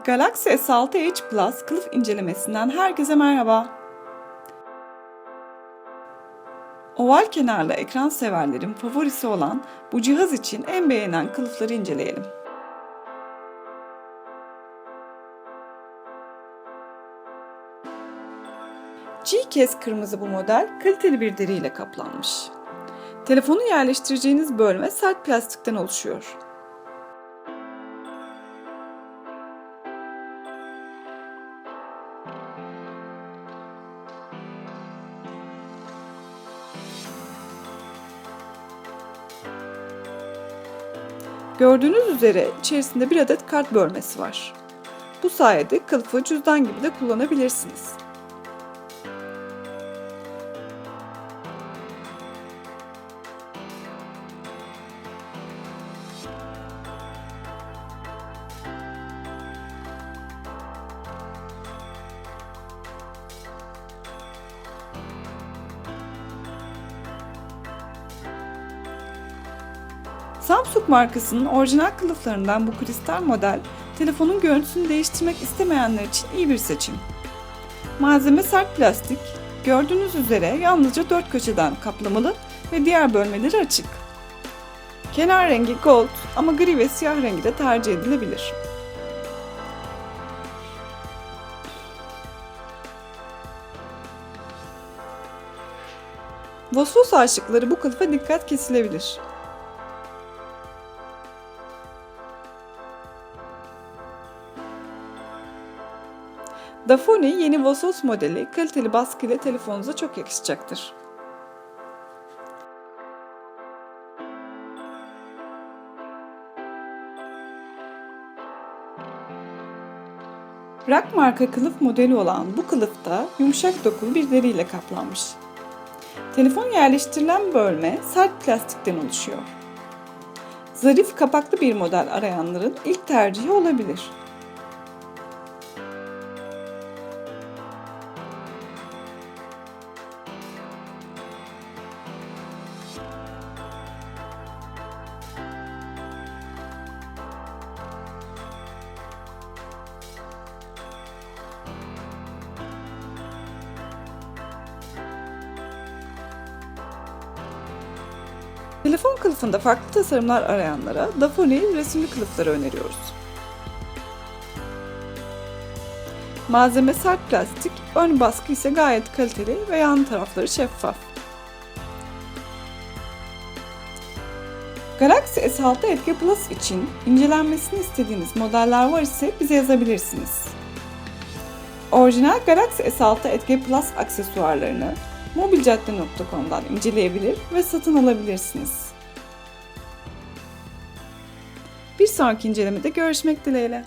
Galaxy S6 Edge Plus kılıf incelemesinden herkese merhaba. Oval kenarlı ekran severlerin favorisi olan bu cihaz için en beğenen kılıfları inceleyelim. G-Case kırmızı bu model kaliteli bir deriyle kaplanmış. Telefonu yerleştireceğiniz bölme sert plastikten oluşuyor. Gördüğünüz üzere içerisinde bir adet kart bölmesi var. Bu sayede kılıfı cüzdan gibi de kullanabilirsiniz. Samsung markasının orijinal kılıflarından bu kristal model, telefonun görüntüsünü değiştirmek istemeyenler için iyi bir seçim. Malzeme sert plastik, gördüğünüz üzere yalnızca dört köşeden kaplamalı ve diğer bölmeleri açık. Kenar rengi gold ama gri ve siyah rengi de tercih edilebilir. Vosvos aşıkları bu kılıfa dikkat kesilebilir. Dafone yeni Vosos modeli kaliteli baskı ile telefonunuza çok yakışacaktır. Rock marka kılıf modeli olan bu kılıfta yumuşak dokulu bir deriyle kaplanmış. Telefon yerleştirilen bölme sert plastikten oluşuyor. Zarif kapaklı bir model arayanların ilk tercihi olabilir. Telefon kılıfında farklı tasarımlar arayanlara Dafone resimli kılıfları öneriyoruz. Malzeme sert plastik, ön baskı ise gayet kaliteli ve yan tarafları şeffaf. Galaxy S6 Edge Plus için incelenmesini istediğiniz modeller var ise bize yazabilirsiniz. Orijinal Galaxy S6 Edge Plus aksesuarlarını mobilcadde.com'dan inceleyebilir ve satın alabilirsiniz. Bir sonraki incelemede görüşmek dileğiyle.